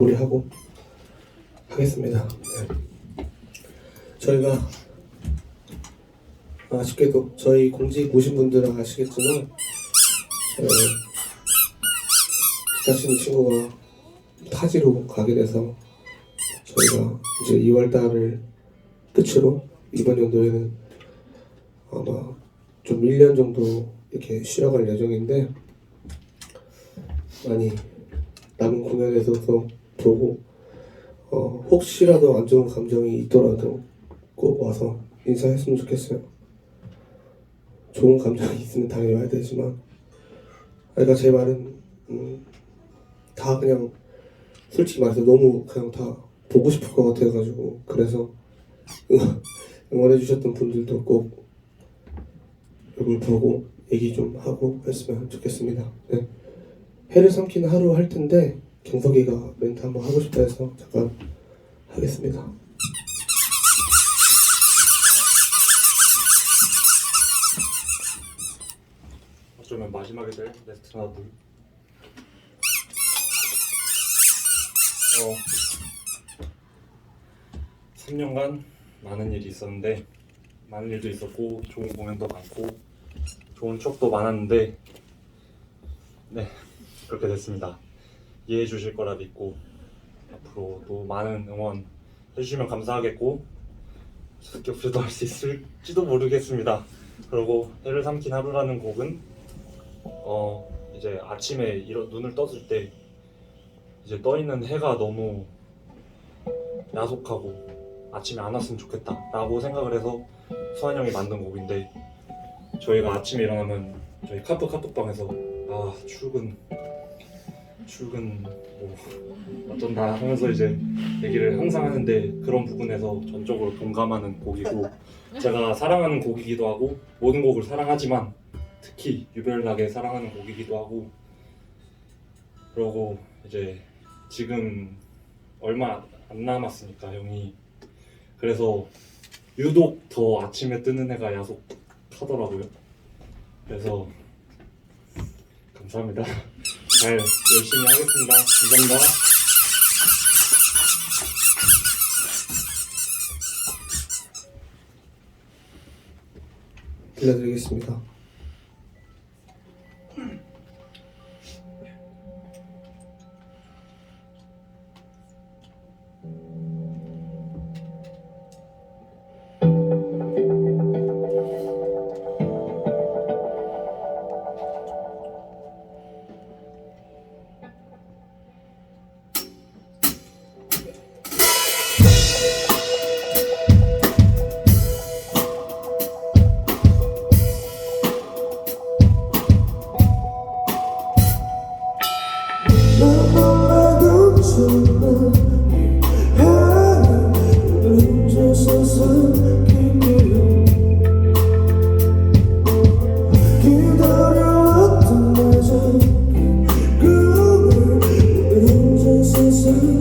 마무리하고 하겠습니다. 네. 저희가 아쉽게도 저희 공직 보신 분들은 아시겠지만 어, 자신 친구가 타지로 가게 돼서 저희가 이제 2월 달을 끝으로 이번 연도에는 아마 좀 1년 정도 이렇게 쉬어갈 예정인데 많이 남은 공연에서도 보고 어, 혹시라도 안 좋은 감정이 있더라도 꼭 와서 인사했으면 좋겠어요. 좋은 감정이 있으면 당연히 와야 되지만 그러니까 제 말은 음, 다 그냥 솔직히 말해서 너무 그냥 다 보고 싶을 것 같아가지고 그래서 응- 응원해 주셨던 분들도 꼭 이걸 보고 얘기 좀 하고 했으면 좋겠습니다. 네. 해를 삼키는 하루 할 텐데 경석이가 멘트 한번 하고 싶다 해서 잠깐 하겠습니다. 어쩌면 마지막에 될 레스트라드 어. 3년간 많은 일이 있었는데 많은 일도 있었고 좋은 공연도 많고 좋은 추억도 많았는데 네 그렇게 됐습니다 이해해 주실 거라 믿고 앞으로도 많은 응원 해주시면 감사하겠고 습격수도 할 수 있을지도 모르겠습니다. 그리고 해를 삼킨 하루라는 곡은 어 이제 아침에 이런 눈을 떴을 때 이제 떠 있는 해가 너무 야속하고 아침에 안 왔으면 좋겠다라고 생각을 해서 수환 형이 만든 곡인데 저희가 아침에 일어나면 저희 카프 카톡방에서 아 출근 출근 뭐 어쩐다 하면서 이제 얘기를 항상 하는데 그런 부분에서 전적으로 동감하는 곡이고 제가 사랑하는 곡이기도 하고 모든 곡을 사랑하지만 특히 유별나게 사랑하는 곡이기도 하고 그러고 이제 지금 얼마 안 남았으니까 형이. 그래서 유독 더 아침에 뜨는 해가 야속하더라고요. 그래서 감사합니다 잘 열심히 하겠습니다 감사합니다 들려드리겠습니다. to